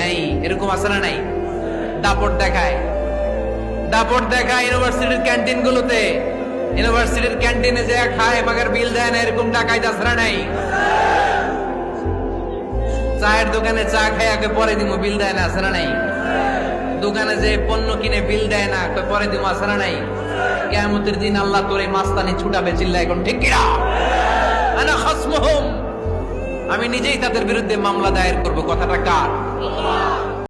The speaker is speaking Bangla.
নাই, এরকম আছে না নাই? দাপট দেখায়। দাপট দেখায় ইউনিভার্সিটির ক্যান্টিন গুলোতে ইউনিভার্সিটির ক্যান্টিনে যে খায় মাগার বিল দেয় না, এরকম টাকায় তাছাড়া নাই? চায়ের দোকানে চা খায় আগে পরে দিমু বিল দেয় না আসরা নাই? দোকানে যে পণ্য কিনে বিল দেয় না পরে দিমু আসরা নাই? কিয়ামতের দিন আল্লাহ তোরে মাস্তানি ছুটাবে চিল্লা এখন ঠিক কিনা? আনা খাসমুহুম। আমি নিজেই তাদের বিরুদ্ধে মামলা দায়ের করব। কথাটা কার?